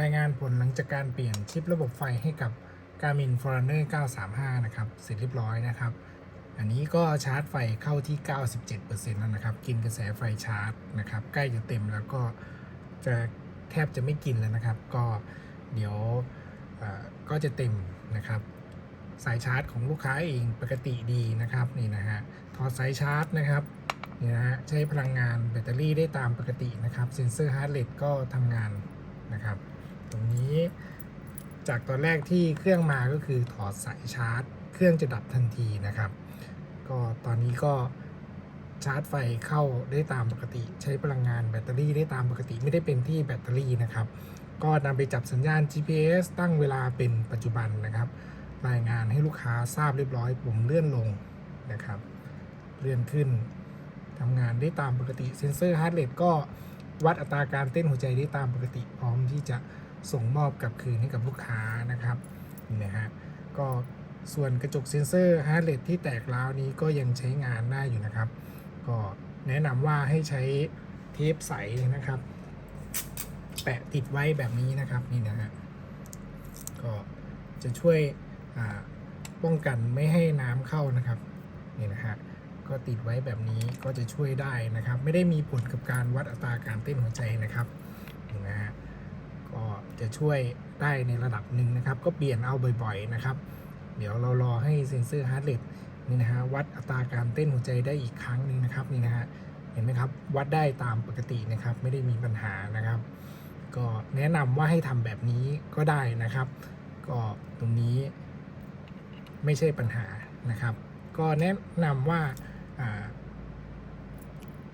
รายงานผลหลังจากการเปลี่ยนชิประบบไฟให้กับ Garmin Forerunner 935 นะครับ เสร็จเรียบร้อยนะครับ อันนี้ก็ชาร์จไฟเข้าที่ 97%แล้วนะครับ กินกระแสไฟชาร์จนะครับ ใกล้จะเต็มแล้วก็จะแทบจะไม่กินแล้วนะครับ ก็เดี๋ยวก็จะเต็มนะครับ สายชาร์จของลูกค้าเองปกติดีนะครับนี่นะฮะถอดสายชาร์จนะครับนี่นะฮะใช้พลังงานแบตเตอรี่ได้ตามปกตินะครับ เซ็นเซอร์ฮาร์ดเรทก็ทำงานนะครับ ตรงนี้ จากตอนแรกที่เครื่องมาก็คือถอดสายชาร์จ เครื่องจะดับทันทีนะครับ ก็ตอนนี้ก็ชาร์จไฟเข้าได้ตามปกติ ใช้พลังงานแบตเตอรี่ได้ตามปกติไม่ได้เป็นที่แบตเตอรี่นะครับ ก็นำไปจับสัญญาณ GPS ตั้งเวลาเป็นปัจจุบันนะครับ รายงานให้ลูกค้าทราบเรียบร้อยปุ่มเลื่อนลงนะครับ เลื่อนขึ้นทำงานได้ตามปกติเซ็นเซอร์ฮาร์ดเรทก็วัดอัตราการเต้นหัวใจได้ตามปกติพร้อมที่จะ ส่งมอบกลับคืนให้กับลูกค้านะครับนี่นะฮะก็ส่วนกระจกเซ็นเซอร์ฮาร์ดเรทที่แตกร้าวนี้ก็ยังใช้งานได้อยู่นะครับ ก็แนะนำว่าให้ใช้เทปใสนะครับ แปะติดไว้แบบนี้นะครับนี่นะฮะก็จะช่วยป้องกันไม่ให้น้ำเข้านะครับนี่นะฮะก็ติดไว้แบบนี้ก็จะช่วยได้นะครับ ไม่ได้มีผลกับการวัดอัตราการเต้นหัวใจนะครับนี่นะฮะ จะช่วยได้ในระดับหนึ่งนะครับ ก็เปลี่ยนเอาบ่อยๆนะครับ เดี๋ยวเรารอให้เซ็นเซอร์ฮาร์ดเรทนี่นะฮะวัดอัตราการเต้นหัวใจได้อีกครั้งหนึ่งนะครับนี่นะฮะเห็นไหมครับวัดได้ตามปกตินะครับ ไม่ได้มีปัญหานะครับ ก็แนะนำว่าให้ทำแบบนี้ก็ได้นะครับ ก็ตรงนี้ไม่ใช่ปัญหานะครับ ก็แนะนำว่าอ่า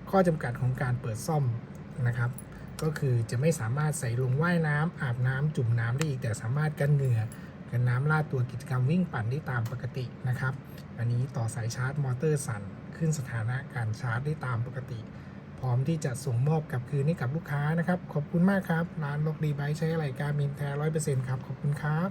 ข้อจำกัดของการเปิดซ่อมนะครับ ก็คือจะไม่สามารถใส่ลงว่ายน้ำอาบน้ำจุ่มน้ำได้อีก แต่สามารถกันเหงื่อกันน้ำลาดตัวกิจกรรมวิ่งปั่นได้ตามปกตินะครับ อันนี้ต่อสายชาร์จมอเตอร์สั่นขึ้นสถานะการชาร์จได้ตามปกติ พร้อมที่จะส่งมอบกลับคืนให้กับลูกค้านะครับ ขอบคุณมากครับ ร้านลกดีไบค์ใช้อะไรการมินแท้ร้อยเปอร์เซ็นต์ครับ ขอบคุณครับ